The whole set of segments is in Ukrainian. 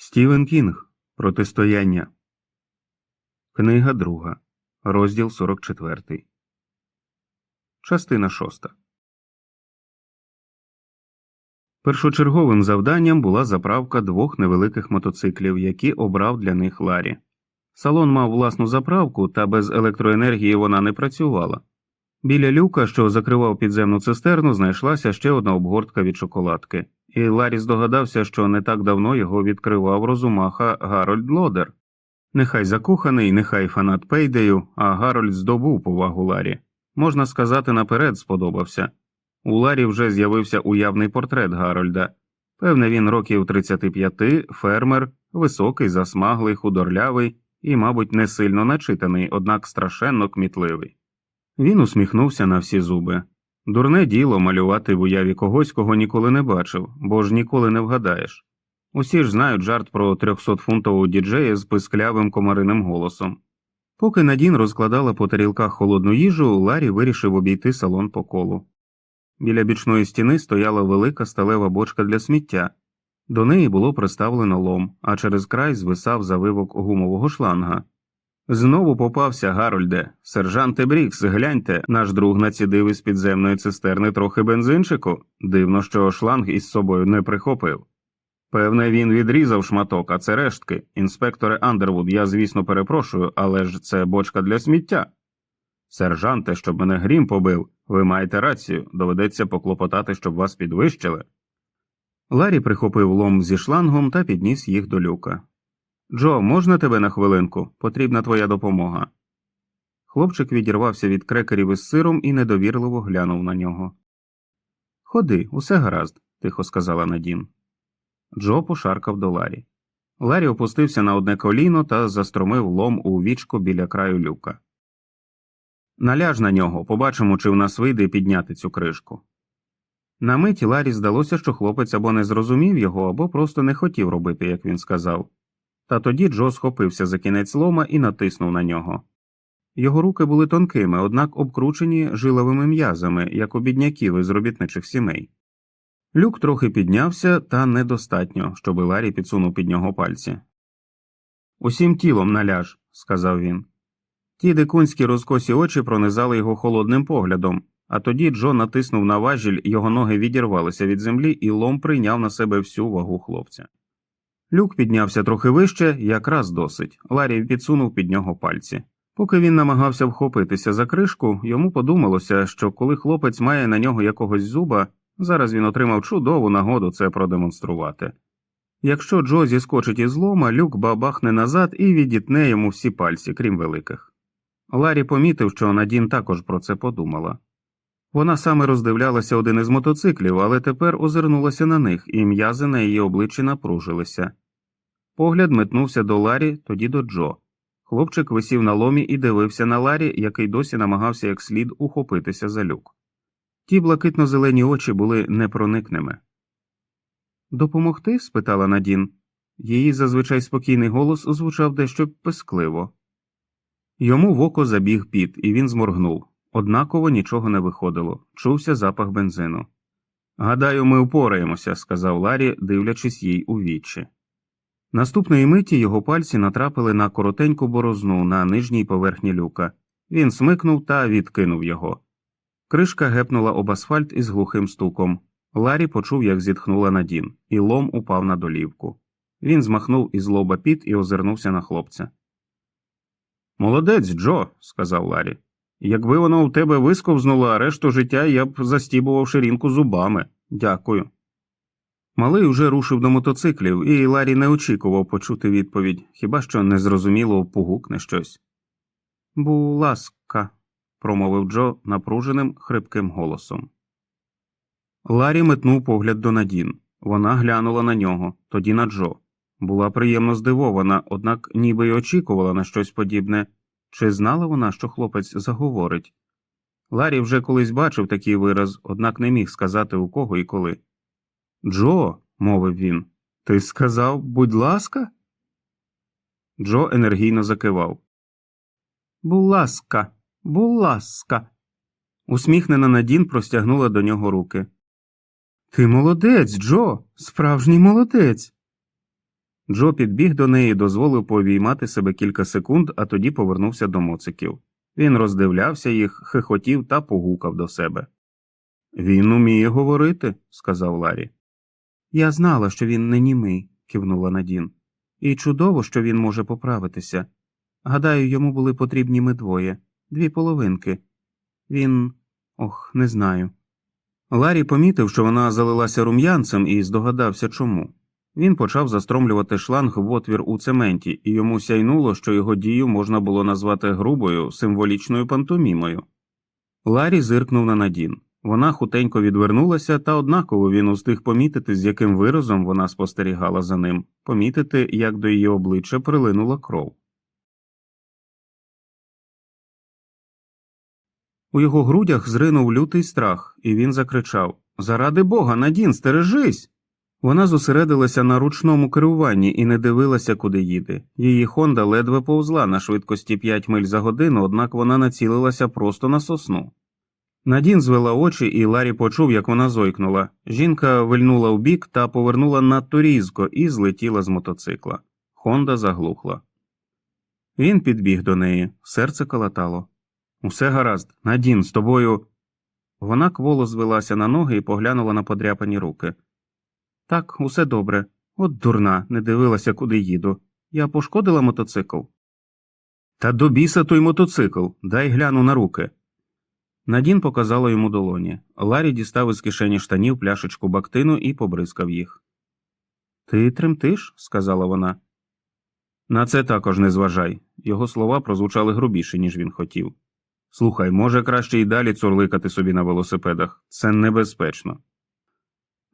Стівен Кінг. Протистояння. Книга друга. Розділ 44. Частина шоста. Першочерговим завданням була заправка двох невеликих мотоциклів, які обрав для них Ларі. Салон мав власну заправку, та без електроенергії вона не працювала. Біля люка, що закривав підземну цистерну, знайшлася ще одна обгортка від шоколадки, і Ларі здогадався, що не так давно його відкривав розумаха Гарольд Лодер. Нехай закоханий, нехай фанат Пейдею, а Гарольд здобув повагу Ларі. Можна сказати, наперед сподобався. У Ларі вже з'явився уявний портрет Гарольда. Певне, він років 35, фермер, високий, засмаглий, худорлявий і, мабуть, не сильно начитаний, однак страшенно кмітливий. Він усміхнувся на всі зуби. Дурне діло малювати в уяві когось, кого ніколи не бачив, бо ж ніколи не вгадаєш. Усі ж знають жарт про 300-фунтового діджея з писклявим комариним голосом. Поки Надін розкладала по тарілках холодну їжу, Ларі вирішив обійти салон по колу. Біля бічної стіни стояла велика сталева бочка для сміття. До неї було приставлено лом, а через край звисав завивок гумового шланга. Знову попався Гарольде. Сержанте Брікс, гляньте, наш друг націдив із підземної цистерни трохи бензинчику. Дивно, що шланг із собою не прихопив. Певне, він відрізав шматок, а це рештки. Інспекторе Андервуд, я, звісно, перепрошую, але ж це бочка для сміття. Сержанте, щоб мене грім побив, ви маєте рацію, доведеться поклопотати, щоб вас підвищили. Ларі прихопив лом зі шлангом та підніс їх до люка. Джо, можна тебе на хвилинку? Потрібна твоя допомога. Хлопчик відірвався від крекерів із сиром і недовірливо глянув на нього. Ходи, усе гаразд, тихо сказала Надін. Джо пошаркав до Ларі. Ларі опустився на одне коліно та застромив лом у вічко біля краю люка. Наляж на нього, побачимо, чи в нас вийде підняти цю кришку. На миті Ларі здалося, що хлопець або не зрозумів його, або просто не хотів робити, як він сказав. Та тоді Джо схопився за кінець лома і натиснув на нього. Його руки були тонкими, однак обкручені жиловими м'язами, як у бідняків із робітничих сімей. Люк трохи піднявся, та недостатньо, щоби Ларі підсунув під нього пальці. Усім тілом наляж, сказав він. Ті дикунські розкосі очі пронизали його холодним поглядом, а тоді Джо натиснув на важіль, його ноги відірвалися від землі, і лом прийняв на себе всю вагу хлопця. Люк піднявся трохи вище, якраз досить. Ларі підсунув під нього пальці. Поки він намагався вхопитися за кришку, йому подумалося, що коли хлопець має на нього якогось зуба, зараз він отримав чудову нагоду це продемонструвати. Якщо Джо зіскочить із лома, люк бабахне назад і відітне йому всі пальці, крім великих. Ларі помітив, що Надін також про це подумала. Вона саме роздивлялася один із мотоциклів, але тепер озирнулася на них, і м'язи на її обличчі напружилися. Погляд метнувся до Ларі, тоді до Джо. Хлопчик висів на ломі і дивився на Ларі, який досі намагався як слід ухопитися за люк. Ті блакитно зелені очі були непроникними. Допомогти? спитала Надін. Її зазвичай спокійний голос звучав дещо пискливо. Йому в око забіг піт, і він зморгнув. Однаково нічого не виходило, чувся запах бензину. Гадаю, ми впораємося, сказав Ларі, дивлячись їй у вічі. Наступної миті його пальці натрапили на коротеньку борозну на нижній поверхні люка. Він смикнув та відкинув його. Кришка гепнула об асфальт із глухим стуком. Ларі почув, як зітхнула Надін, і лом упав на долівку. Він змахнув із лоба піт і озирнувся на хлопця. Молодець, Джо, сказав Ларі. Якби воно у тебе висковзнуло, а решту життя я б застібував ширинку зубами. Дякую. Малий уже рушив до мотоциклів, і Ларі не очікував почути відповідь, хіба що незрозуміло погукне щось. Бу ласка, промовив Джо напруженим, хрипким голосом. Ларі метнув погляд до Надін. Вона глянула на нього, тоді на Джо. Була приємно здивована, однак ніби й очікувала на щось подібне. Чи знала вона, що хлопець заговорить? Ларі вже колись бачив такий вираз, однак не міг сказати у кого і коли. Джо, мовив він, ти сказав, будь ласка? Джо енергійно закивав. Будь ласка, будь ласка. Усміхнена Надін простягнула до нього руки. Ти молодець, Джо, справжній молодець. Джо підбіг до неї, дозволив повіймати себе кілька секунд, а тоді повернувся до моциків. Він роздивлявся їх, хихотів та погукав до себе. Він уміє говорити, сказав Ларі. Я знала, що він не німий, кивнула Надін. І чудово, що він може поправитися. Гадаю, йому були потрібні ми двоє, дві половинки. Він. ох, не знаю. Ларі помітив, що вона залилася рум'янцем і здогадався чому. Він почав застромлювати шланг в отвір у цементі, і йому сяйнуло, що його дію можна було назвати грубою, символічною пантомімою. Ларі зиркнув на Надін. Вона хутенько відвернулася, та однаково він устиг помітити, з яким виразом вона спостерігала за ним, помітити, як до її обличчя прилинула кров. У його грудях зринув лютий страх, і він закричав Заради бога, Надін, стережись. Вона зосередилася на ручному керуванні і не дивилася, куди їде. Її Хонда ледве повзла на швидкості 5 миль за годину, однак вона націлилася просто на сосну. Надін звела очі, і Ларі почув, як вона зойкнула. Жінка вильнула вбік та повернула надто різко і злетіла з мотоцикла. Хонда заглухла. Він підбіг до неї, серце калатало. Усе гаразд, Надін, з тобою. Вона кволо звелася на ноги і поглянула на подряпані руки. Так, усе добре. От дурна, не дивилася, куди їду. Я пошкодила мотоцикл. Та до біса той мотоцикл, дай гляну на руки. Надін показала йому долоні. Ларі дістав із кишені штанів пляшечку бактину і побризкав їх. Ти тремтиш? сказала вона. На це також не зважай. Його слова прозвучали грубіше, ніж він хотів. Слухай, може краще й далі цурликати собі на велосипедах. Це небезпечно.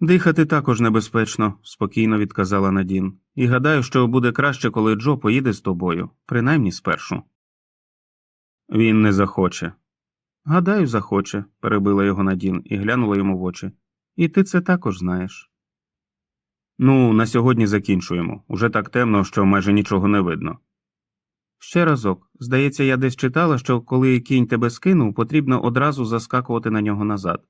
Дихати також небезпечно, спокійно відказала Надін, і гадаю, що буде краще, коли Джо поїде з тобою, принаймні спершу. Він не захоче. Гадаю, захоче, перебила його Надін і глянула йому в очі. І ти це також знаєш. Ну, на сьогодні закінчуємо. Уже так темно, що майже нічого не видно. Ще разок. Здається, я десь читала, що коли кінь тебе скинув, потрібно одразу заскакувати на нього назад.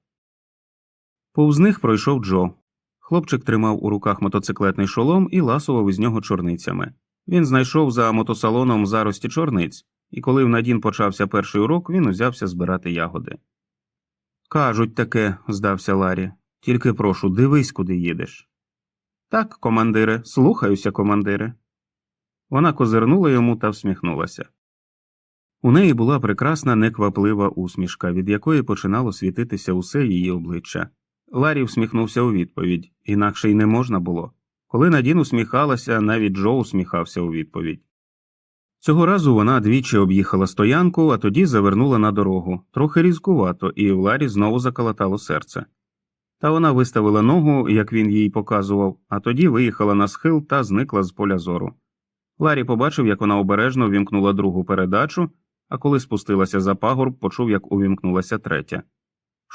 Повз них пройшов Джо. Хлопчик тримав у руках мотоциклетний шолом і ласував із нього чорницями. Він знайшов за мотосалоном зарості чорниць, і коли в Надін почався перший урок, він узявся збирати ягоди. Кажуть таке, здався Ларі. Тільки прошу, дивись, куди їдеш. Так, командире, слухаюся, командире. Вона козирнула йому та всміхнулася. У неї була прекрасна некваплива усмішка, від якої починало світитися усе її обличчя. Ларі всміхнувся у відповідь, інакше й не можна було. Коли Надін усміхалася, навіть Джо усміхався у відповідь. Цього разу вона двічі об'їхала стоянку, а тоді завернула на дорогу, трохи різкувато, і в Ларі знову заколотало серце. Та вона виставила ногу, як він їй показував, а тоді виїхала на схил та зникла з поля зору. Ларі побачив, як вона обережно вімкнула другу передачу, а коли спустилася за пагорб, почув, як увімкнулася третя.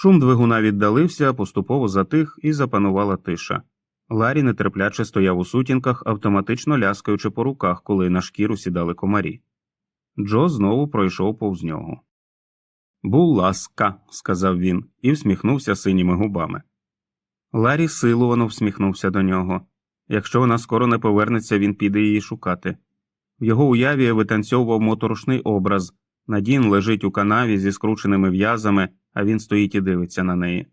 Шум двигуна віддалився, поступово затих і запанувала тиша. Ларі нетерпляче стояв у сутінках, автоматично ляскаючи по руках, коли на шкіру сідали комарі. Джо знову пройшов повз нього. Бу ласка, сказав він і всміхнувся синіми губами. Ларі силувано всміхнувся до нього. Якщо вона скоро не повернеться, він піде її шукати. В його уяві витанцьовував моторошний образ Надін лежить у канаві зі скрученими в'язами, а він стоїть і дивиться на неї.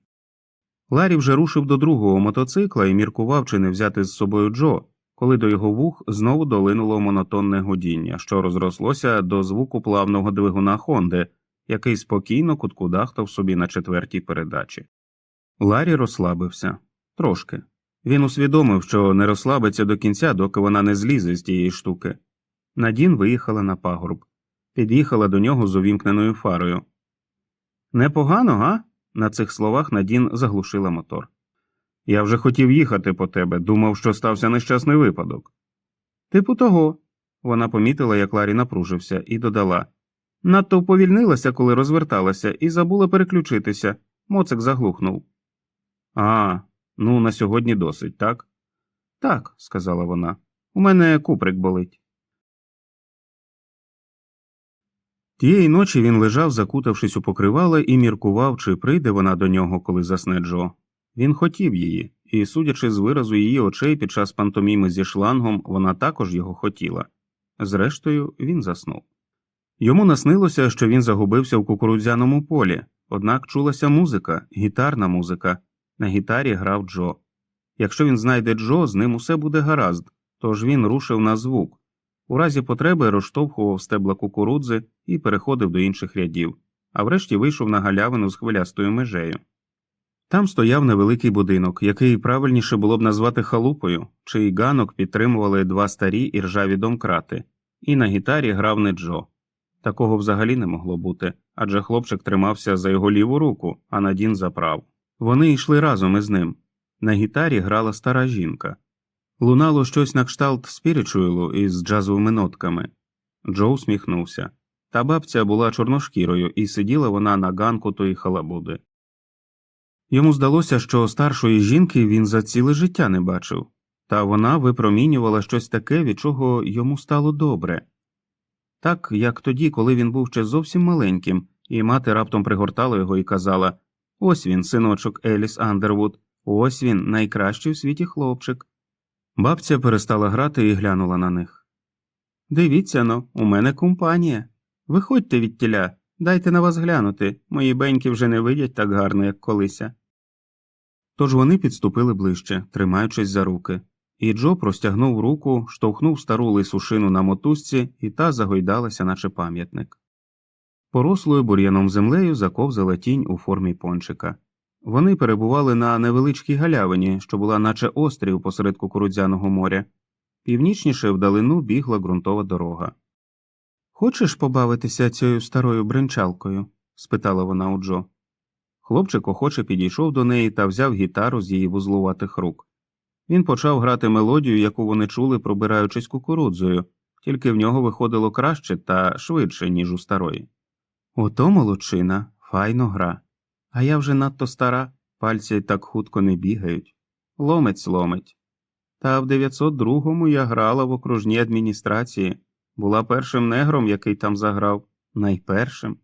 Ларі вже рушив до другого мотоцикла і міркував, чи не взяти з собою Джо, коли до його вух знову долинуло монотонне гудіння, що розрослося до звуку плавного двигуна Хонди, який спокійно куткудахтав собі на четвертій передачі. Ларі розслабився трошки. Він усвідомив, що не розслабиться до кінця, доки вона не злізе з тієї штуки. Надін виїхала на пагорб, під'їхала до нього з увімкненою фарою. Непогано, га? На цих словах Надін заглушила мотор. Я вже хотів їхати по тебе, думав, що стався нещасний випадок. Типу того. Вона помітила, як Ларі напружився, і додала надто уповільнилася, коли розверталася, і забула переключитися. Моцик заглухнув. А, ну на сьогодні досить, так? Так, сказала вона. У мене куприк болить. Тієї ночі він лежав, закутавшись у покривало, і міркував, чи прийде вона до нього, коли засне Джо. Він хотів її, і, судячи з виразу її очей під час пантоміми зі шлангом, вона також його хотіла. Зрештою, він заснув. Йому наснилося, що він загубився в кукурудзяному полі, однак чулася музика, гітарна музика. На гітарі грав Джо. Якщо він знайде Джо, з ним усе буде гаразд, тож він рушив на звук. У разі потреби розштовхував стебла кукурудзи і переходив до інших рядів, а врешті вийшов на галявину з хвилястою межею. Там стояв невеликий будинок, який правильніше було б назвати халупою, чий ганок підтримували два старі і ржаві домкрати, і на гітарі грав не Джо. Такого взагалі не могло бути, адже хлопчик тримався за його ліву руку, а Надін за праву. Вони йшли разом із ним. На гітарі грала стара жінка. Лунало щось на кшталт спірічуелу із джазовими нотками. Джо усміхнувся. Та бабця була чорношкірою, і сиділа вона на ганку тої халабуди. Йому здалося, що старшої жінки він за ціле життя не бачив, та вона випромінювала щось таке, від чого йому стало добре. Так, як тоді, коли він був ще зовсім маленьким, і мати раптом пригортала його і казала Ось він, синочок Еліс Андервуд, ось він, найкращий в світі хлопчик. Бабця перестала грати і глянула на них. Дивіться но, у мене компанія. Виходьте від тіля, дайте на вас глянути, мої беньки вже не видять так гарно, як колися. Тож вони підступили ближче, тримаючись за руки, і Джо простягнув руку, штовхнув стару лису шину на мотузці, і та загойдалася, наче пам'ятник. Порослою бур'яном землею заковзала тінь у формі пончика. Вони перебували на невеличкій галявині, що була наче острів посеред кукурудзяного моря. Північніше вдалину бігла ґрунтова дорога. Хочеш побавитися цією старою бренчалкою? спитала вона у Джо. Хлопчик охоче підійшов до неї та взяв гітару з її вузлуватих рук. Він почав грати мелодію, яку вони чули, пробираючись кукурудзою, тільки в нього виходило краще та швидше, ніж у старої. Ото молодчина, файно гра. А я вже надто стара, пальці так хутко не бігають. Ломець ломить. Та в 902-му я грала в окружній адміністрації, була першим негром, який там заграв, найпершим.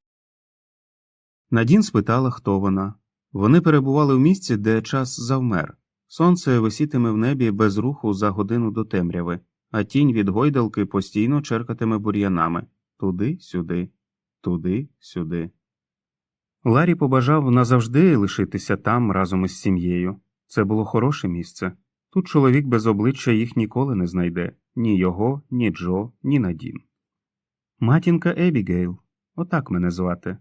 Надін спитала, хто вона. Вони перебували в місці, де час завмер. Сонце висітиме в небі без руху за годину до темряви, а тінь від гойдалки постійно черкатиме бур'янами туди, сюди, туди, сюди. Ларі побажав назавжди лишитися там разом із сім'єю. Це було хороше місце. Тут чоловік без обличчя їх ніколи не знайде ні його, ні Джо, ні Надін. Матінка Ебігейл, отак мене звати.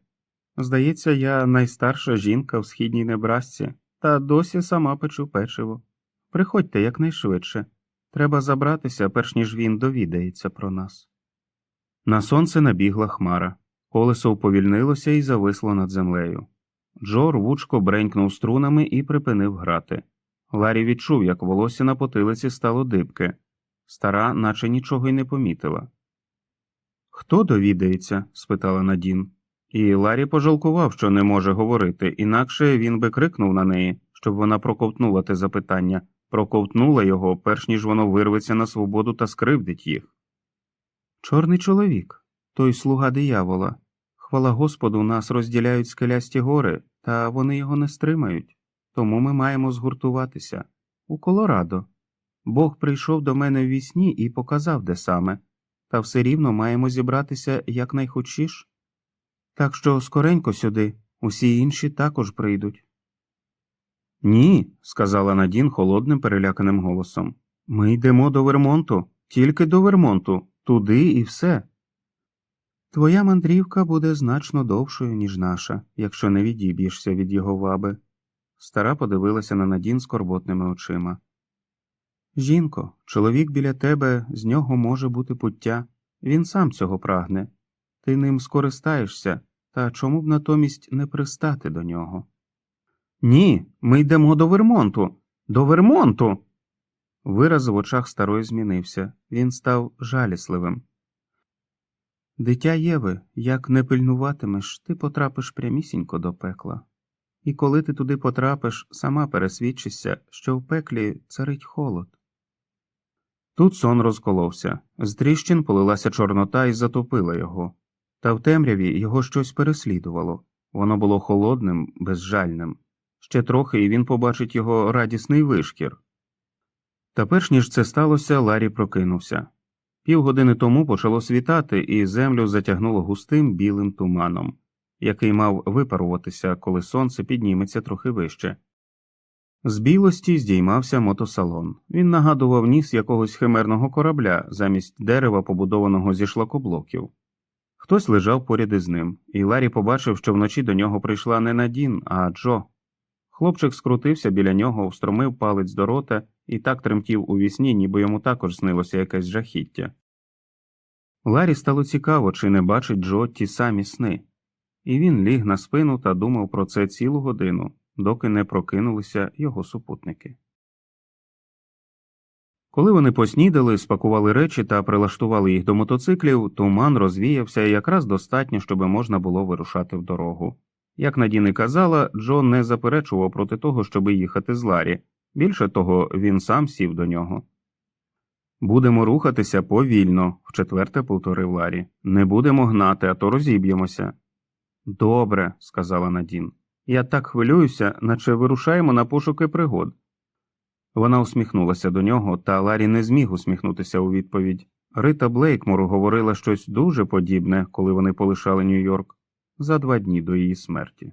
Здається, я найстарша жінка в східній Небрасці, та досі сама печу печиво. Приходьте якнайшвидше. Треба забратися, перш ніж він довідається про нас. На сонце набігла хмара. Колесо уповільнилося і зависло над землею. Джо рвучко бренькнув струнами і припинив грати. Ларі відчув, як волосся на потилиці стало дибке. Стара, наче нічого й не помітила. Хто довідається? спитала Надін. І Ларі пожалкував, що не може говорити, інакше він би крикнув на неї, щоб вона проковтнула те запитання, проковтнула його, перш ніж воно вирветься на свободу та скривдить їх. Чорний чоловік, той слуга диявола. Хвала Господу, нас розділяють скелясті гори, та вони його не стримають. Тому ми маємо згуртуватися у Колорадо. Бог прийшов до мене в вісні і показав, де саме, та все рівно маємо зібратися якнайхучіш. Так що скоренько сюди, усі інші також прийдуть. Ні, сказала Надін холодним переляканим голосом. Ми йдемо до Вермонту, тільки до Вермонту, туди і все. Твоя мандрівка буде значно довшою, ніж наша, якщо не відіб'єшся від його ваби. Стара подивилася на Надін скорботними очима. Жінко, чоловік біля тебе, з нього може бути пуття, він сам цього прагне. Ти ним скористаєшся, та чому б натомість не пристати до нього? Ні, ми йдемо до Вермонту, до Вермонту. Вираз в очах старої змінився, він став жалісливим. Дитя Єви, як не пильнуватимеш, ти потрапиш прямісінько до пекла. І коли ти туди потрапиш, сама пересвідчишся, що в пеклі царить холод. Тут сон розколовся, з тріщин полилася чорнота і затопила його, та в темряві його щось переслідувало воно було холодним, безжальним. Ще трохи і він побачить його радісний вишкір. Та перш ніж це сталося, Ларі прокинувся. Півгодини тому почало світати, і землю затягнуло густим білим туманом, який мав випаруватися, коли сонце підніметься трохи вище. З білості здіймався мотосалон. Він нагадував ніс якогось химерного корабля замість дерева, побудованого зі шлакоблоків. Хтось лежав поряд із ним, і Ларі побачив, що вночі до нього прийшла не Надін, а Джо. Хлопчик скрутився біля нього, встромив палець до рота і так тремтів у вісні, ніби йому також снилося якесь жахіття. Ларі стало цікаво, чи не бачить Джо ті самі сни, і він ліг на спину та думав про це цілу годину, доки не прокинулися його супутники. Коли вони поснідали, спакували речі та прилаштували їх до мотоциклів, туман розвіявся якраз достатньо, щоб можна було вирушати в дорогу. Як Надіни казала, Джон не заперечував проти того, щоби їхати з Ларі. Більше того, він сам сів до нього. Будемо рухатися повільно, вчетверте повторив Ларі. Не будемо гнати, а то розіб'ємося. Добре, сказала Надін. Я так хвилююся, наче вирушаємо на пошуки пригод. Вона усміхнулася до нього, та Ларі не зміг усміхнутися у відповідь. Рита Блейкмор говорила щось дуже подібне, коли вони полишали Нью-Йорк за два дні до її смерті.